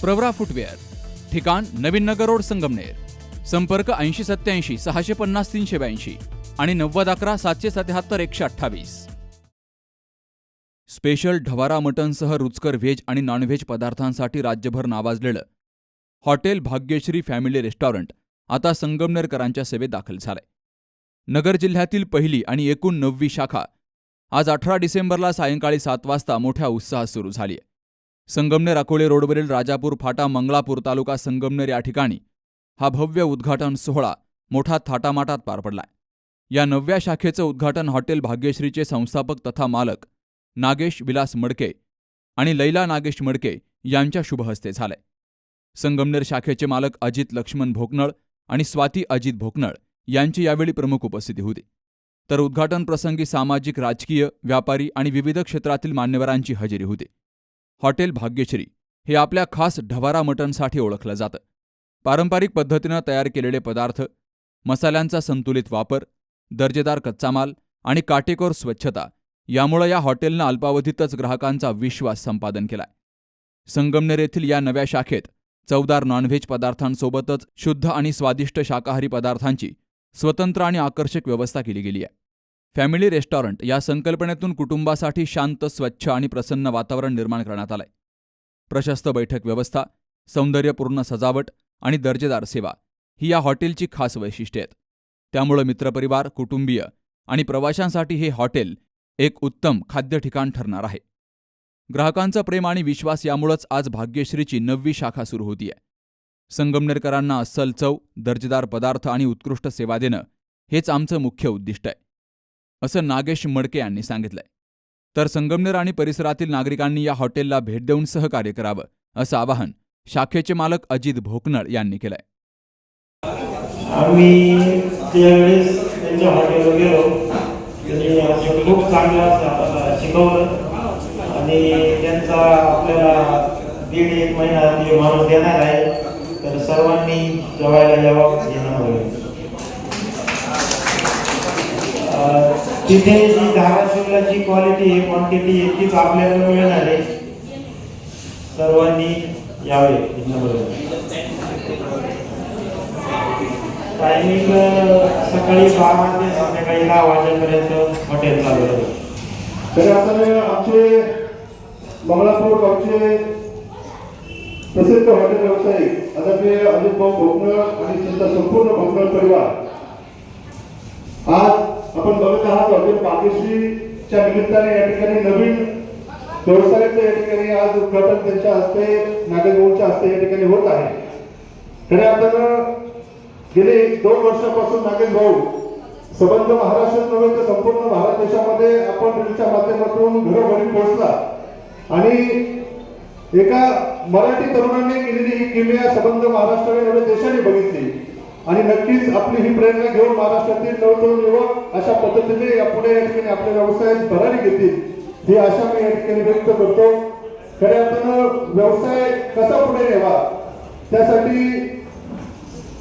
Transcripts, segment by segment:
Pravara footwear ठिकाण नवीन नगर road Sangamner संपर्क ऐंशी सत्याऐंशी सहाशे पन्नास तीनशे ब्याऐंशी आणि नव्वद अकरा सातशे सत्याहत्तर एकशे अठ्ठावीस. स्पेशल ढवारा मटनसह रुचकर व्हेज आणि नॉनव्हेज पदार्थांसाठी राज्यभर नावाजलेलं हॉटेल भाग्यश्री फॅमिली रेस्टॉरंट आता संगमनेरकरांच्या सेवेत दाखल झालंय. नगर जिल्ह्यातील पहिली आणि एकूण नववी शाखा आज अठरा डिसेंबरला सायंकाळी सात वाजता मोठ्या उत्साहात सुरू झाली आहे संगमनेर अकोले रोडवरील राजापूर फाटा मंगळापूर तालुका संगमनेर या ठिकाणी हा भव्य उद्घाटन सोहळा मोठा थाटामाटात पार पडलाय. या नवव्या शाखेचं उद्घाटन हॉटेल भाग्यश्रीचे संस्थापक तथा मालक नागेश विलास मडके आणि लैला नागेश मडके यांच्या शुभहस्ते झालंय. संगमनेर शाखेचे मालक अजित लक्ष्मण भोकनळ आणि स्वाती अजित भोकनळ यांची यावेळी प्रमुख उपस्थिती होती. तर उद्घाटन प्रसंगी सामाजिक राजकीय व्यापारी आणि विविध क्षेत्रातील मान्यवरांची हजेरी होती. हॉटेल भाग्यश्री हे आपल्या खास ढवारा मटनसाठी ओळखलं जातं. पारंपरिक पद्धतीनं तयार केलेले पदार्थ मसाल्यांचा संतुलित वापर दर्जेदार कच्चा माल आणि काटेकोर स्वच्छता यामुळे या हॉटेलनं अल्पावधीतच ग्राहकांचा विश्वास संपादन केलाय. संगमनेर येथील या नव्या शाखेत चवदार नॉनव्हेज पदार्थांसोबतच शुद्ध आणि स्वादिष्ट शाकाहारी पदार्थांची स्वतंत्र आणि आकर्षक व्यवस्था केली गेली आहे. फॅमिली रेस्टॉरंट या संकल्पनेतून कुटुंबासाठी शांत स्वच्छ आणि प्रसन्न वातावरण निर्माण करण्यात आलंय. प्रशस्त बैठक व्यवस्था सौंदर्यपूर्ण सजावट आणि दर्जेदार सेवा ही या हॉटेलची खास वैशिष्ट्ये आहेत. त्यामुळं मित्रपरिवार कुटुंबीय आणि प्रवाशांसाठी हे हॉटेल एक उत्तम खाद्य ठिकाण ठरणार आहे. ग्राहकांचं प्रेम आणि विश्वास यामुळंच आज भाग्यश्रीची नववी शाखा सुरू होतीये. संगमनेरकरांना अस्सल चव दर्जेदार पदार्थ आणि उत्कृष्ट सेवा देणं हेच आमचं मुख्य उद्दिष्ट आहे. असं नागेश मडके यांनी सांगितलंय. तर संगमनेर आणि परिसरातील नागरिकांनी या हॉटेलला भेट देऊन सहकार्य करावं असं आवाहन शाखेचे मालक अजित भोकनळ यांनी केलंय. आम्ही त्यावेळेस त्यांच्या हॉटेलवर गेलो. त्यांनी खूप चांगलं शिकवलं. आणि त्यांचा आपल्याला दीड एक महिना म्हणजे माणूस देणार आहे. तर सर्वांनी जेवायला यावं येणार तिथे जी धाराशिवला जी क्वालिटी आहे क्वांटिटी आहे तीच आपल्याला मिळणार आहे. सर्वांनी यावे टायमिंग सकाळी बारा ते संध्याकाळी दहा वाजेपर्यंत हॉटेल चालू आहे तर आता आमचे मंगळापूर गावचे प्रसिद्ध हॉटेल व्यावसायिक आता ते अजित भाऊ भोकनळ आणि त्यांचा संपूर्ण भोकनळ परिवार आज आपण बघत आहात हॉटेल भाग्यश्रीच्या निमित्ताने या ठिकाणी नवीन व्यवसायाचं या ठिकाणी आज उद्घाटन त्यांच्या हस्ते नागेशभाऊंच्या हस्ते या ठिकाणी होत आहे. खऱ्या अर्थानं गेले दोन वर्षापासून नागेश भाऊ संबंध महाराष्ट्रात नव्हे तर संपूर्ण भारत देशामध्ये आपण रीलच्या माध्यमातून घरोघरी पोहोचला. आणि एका मराठी तरुणाने केलेली ही किमया संबंध महाराष्ट्राने नव्हे देशाने बघितली. आणि नक्कीच आपली ही प्रेरणा घेऊन महाराष्ट्रातील नवतरुण युवक अशा पद्धतीने यापुढे या ठिकाणी आपल्या व्यवसायात भरारी घेतील ही आशा मी या ठिकाणी व्यक्त करतो. खऱ्या अर्थानं व्यवसाय कसा पुढे न्यावा त्यासाठी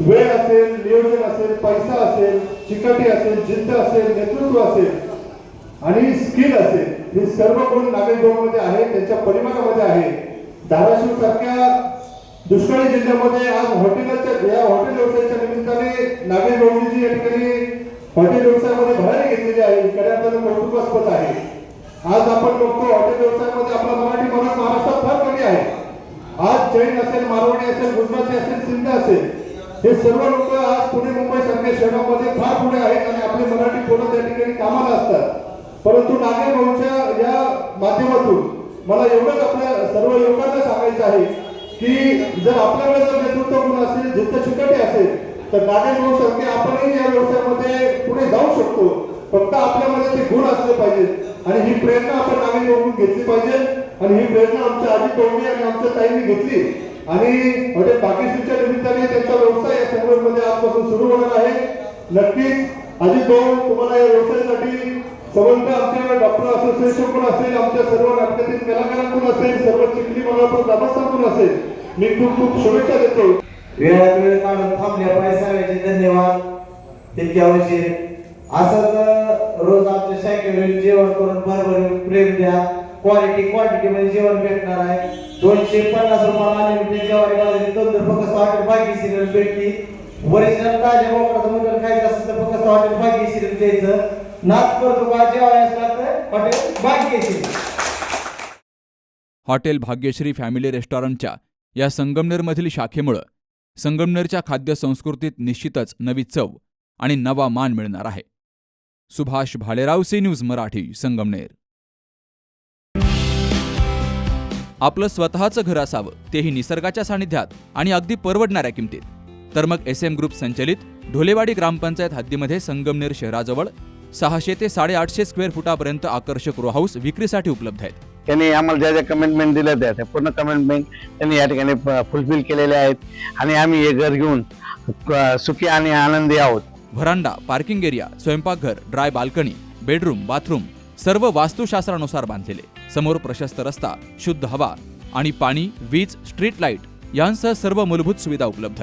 वेळ असेल नियोजन असेल पैसा असेल चिकाटी असेल जिद्द असेल नेतृत्व असेल आणि स्किल असेल हे सर्व गुण नागरिकांमध्ये आहे त्यांच्या परिमाणामध्ये आहे. धाराशिव सारख्या दुष्काळी जिल्ह्यामध्ये आज हॉटेलच्या या हॉटेल व्यवसायाच्या निमित्ताने नागेश भाऊजी या ठिकाणी हॉटेल व्यवसायामध्ये भरारी घेतलेली आहे इकडे आपल्याला कौतुकास्पद आहे. आज आपण बघतो हॉटेल व्यवसायामध्ये आपला मराठी माणूस महाराष्ट्रात फार कमी आहे. आज जैन असेल मारवाडी असेल गुजराती असेल सिंध असेल हे सर्व लोक आज पुणे मुंबई सारख्या शहरामध्ये फार पुढे आहेत आणि आपले मराठी पोरं त्या ठिकाणी कामाला असतात. परंतु नागेश भाऊच्या या माध्यमातून मला एवढंच आपल्या सर्व युवकांना सांगायचं आहे की जर आपल्याकडे जर नेतृत्व गुण असेल जिद्द चिकटे असेल तर नागेश भाऊ सारखे आपणही या व्यवसायामध्ये पुढे जाऊ शकतो. फक्त आपल्यामध्ये ते गुण असले पाहिजेत. आणि ही प्रेरणा आपण नागेश भाऊन घेतली पाहिजे. आणि ही प्रेरणा आमच्या आजी टोंगे आणि आमच्या ताईंनी घेतली. आणि म्हणजे हॉटेल पाकिस्तानच्या निमित्ताने त्यांचा व्यवसाय या समोरमध्ये आजपासून सुरू होणार आहे. नक्कीच अजित भाऊ तुम्हाला या व्यवसायासाठी समंत आमच्या डॉक्टर असोसिएशन पण असेल आमच्या सर्व नाटकातील कलाकारांकडून असेल सर्व चिखली मंडळातून ग्रामस्थांकडून असेल मी खूप खूप शुभेच्छा देतो वेळात वेळ काढून थांबल्या पैसाव्याचे धन्यवाद. तितक्या उशीर. असंच रोज आमच्या शाखेवर जेवण करून भरभरून प्रेम द्या. क्वालिटी क्वांटिटी मध्ये जेवण भेटणार आहे. दोनशे पन्नास रुपयाला अनलिमिटेड जेवण बाजरी तंदूर फक्त हॉटेल भाग्य सिरियल भेटली. ओरिजिनल ताज्या बोकडाचं मटण खायचं असेल तर फक्त हॉटेल भाग्य सिरियल द्यायचं. हॉटेल भाग्यश्री. फॅमिली रेस्टॉरंटच्या या संगमनेरमधील शाखेमुळं संगमनेरच्या खाद्य संस्कृतीत निश्चितच नवी चव आणि नवा मान मिळणार आहे. Subhash Bhalerao C news Marathi Sangamner. आपलं स्वतःचं घर असावं तेही निसर्गाच्या सानिध्यात आणि अगदी परवडणाऱ्या किमतीत. तर मग एस एम ग्रुप संचलित ढोलेवाडी ग्रामपंचायत हद्दीमध्ये संगमनेर शहराजवळ सहाशे ते साडेआठशे स्क्वेअर फुटापर्यंत आकर्षक रो हाऊस विक्रीसाठी उपलब्ध आहेत. त्यांनी आम्हाला ज्या ज्या कमिटमेंट दिल्या त्या त्या पूर्ण कमिटमेंट त्यांनी या ठिकाणी फुलफिल केलेल्या आहेत. आणि आम्ही हे घर घेऊन सुखी आणि आनंदी आहोत. व्हरांडा पार्किंग एरिया स्वयंपाकघर ड्राय बाल्कनी बेडरूम बाथरूम सर्व वास्तुशास्त्रानुसार बांधलेले. समोर प्रशस्त रस्ता शुद्ध हवा आणि पाणी वीज स्ट्रीट लाइट यांसह सर्व मूलभूत सुविधा उपलब्ध.